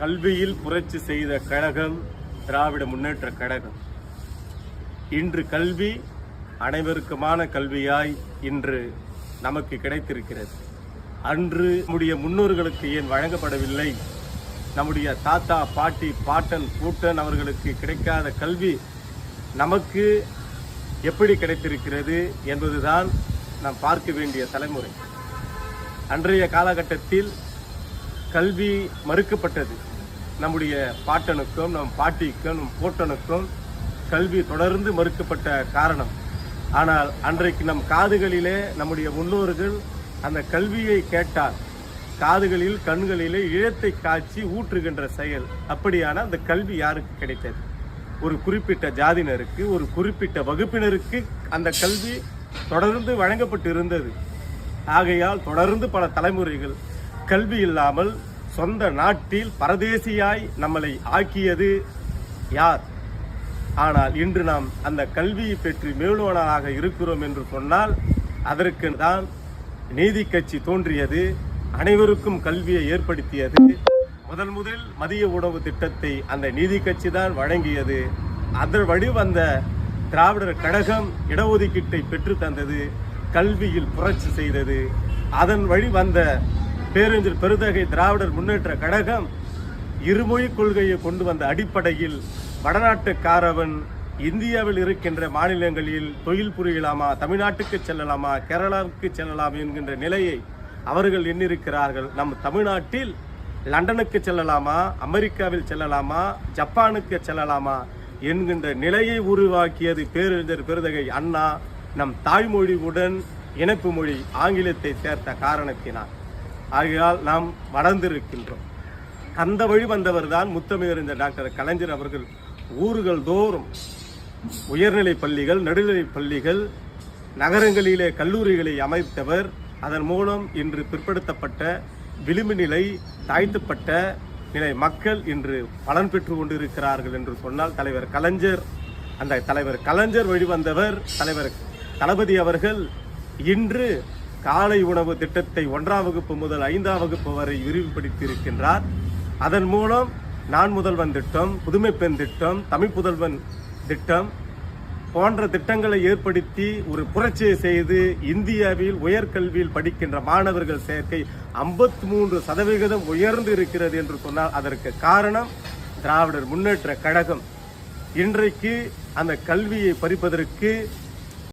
கல்வியில் புரட்சி செய்த கழகம் திராவிட முன்னேற்ற கழகம். இன்று கல்வி அனைவருக்குமான கல்வியாய் இன்று நமக்கு கிடைத்திருக்கிறது. அன்று நம்முடைய முன்னோர்களுக்கு ஏன் வழங்கப்படவில்லை? நம்முடைய தாத்தா பாட்டி பாட்டன் பூட்டன் அவர்களுக்கு கிடைக்காத கல்வி நமக்கு எப்படி கிடைத்திருக்கிறது என்பதுதான் நாம் பார்க்க வேண்டிய தலைமுறை. அன்றைய காலகட்டத்தில் கல்வி மறுக்கப்பட்டது. நம்முடைய பாட்டனுக்கும் நம் பாட்டிக்கும் நம் போட்டனுக்கும் கல்வி தொடர்ந்து மறுக்கப்பட்ட காரணம். ஆனால் அன்றைக்கு நம் காதுகளிலே நம்முடைய முன்னோர்கள் அந்த கல்வியை கேட்டால் காதுகளில் கண்களிலே இழத்தை காய்ச்சி ஊற்றுகின்ற செயல். அப்படியான அந்த கல்வி யாருக்கு கிடைத்தது? ஒரு குறிப்பிட்ட ஜாதியினருக்கு ஒரு குறிப்பிட்ட வகுப்பினருக்கு அந்த கல்வி தொடர்ந்து வழங்கப்பட்டு இருந்தது ஆகையால் தொடர்ந்து பல தலைமுறைகள் கல்வி இல்லாமல் சொந்த நாட்டில் பரதேசியாய் நம்மளை ஆக்கியது யார்? ஆனால் இன்று நாம் அந்த கல்வியை பெற்று மேலோனராக இருக்கிறோம் என்று சொன்னால் அதற்கு தான் நீதி கட்சி தோன்றியது அனைவருக்கும் கல்வியை ஏற்படுத்தியது. முதல் முதல் மதிய உணவு திட்டத்தை அந்த நீதி கட்சி தான் வழங்கியது. அதன் வழி வந்த திராவிடர் கழகம் இடஒதுக்கீட்டை பெற்று தந்தது கல்வியில் புரட்சி செய்தது. அதன் வழி வந்த பேரறிஞர் பெருந்தகை திராவிடர் முன்னேற்ற கழகம் இருமொழி கொள்கையை கொண்டு வந்த அடிப்படையில் வடநாட்டுக்காரவன் இந்தியாவில் இருக்கின்ற மாநிலங்களில் தொழில் புரியலாமா தமிழ்நாட்டுக்கு செல்லலாமா கேரளாவுக்கு செல்லலாம் என்கின்ற நிலையை அவர்கள் எண்ணிருக்கிறார்கள் நம் தமிழ்நாட்டில் லண்டனுக்கு செல்லலாமா அமெரிக்காவில் செல்லலாமா ஜப்பானுக்கு செல்லலாமா என்கின்ற நிலையை உருவாக்கியது பேரறிஞர் பெருதகை அண்ணா. நம் தாய்மொழியுடன் இணைப்பு மொழி ஆங்கிலத்தை சேர்த்த காரணத்தினால். ஆகையால் நாம் வளர்ந்திருக்கின்றோம். அந்த வழி வந்தவர் தான் இந்த டாக்டர் கலைஞர் அவர்கள் ஊர்கள் தோறும் உயர்நிலை பள்ளிகள் நடுநிலை பள்ளிகள் நகரங்களிலே கல்லூரிகளை அமைத்தவர். அதன் மூலம் இன்று பிற்படுத்தப்பட்ட விளிம்பு நிலை தாழ்த்தப்பட்ட நிலை மக்கள் இன்று பலன் பெற்று கொண்டிருக்கிறார்கள் என்று சொன்னால் தலைவர் கலைஞர் அந்த தலைவர் கலைஞர் வழிவந்தவர் தலைவர் தளபதி அவர்கள் இன்று காலை உணவு திட்டத்தை ஒன்றாம் வகுப்பு முதல் ஐந்தாம் வகுப்பு வரை விரிவுபடுத்தியிருக்கின்றார். அதன் மூலம் நான் முதல்வன் திட்டம் புதுமை பெண் திட்டம் தமிழ் புதல்வன் திட்டம் போன்ற திட்டங்களை ஏற்படுத்தி ஒரு புரட்சியை செய்து இந்தியாவில் உயர்கல்வியில் படிக்கின்ற மாணவர்கள் சேர்க்கை 53% மூன்று சதவிகிதம் உயர்ந்து இருக்கிறது என்று சொன்னால் அதற்கு காரணம் திராவிடர் முன்னேற்ற கழகம். இன்றைக்கு அந்த கல்வியை பறிப்பதற்கு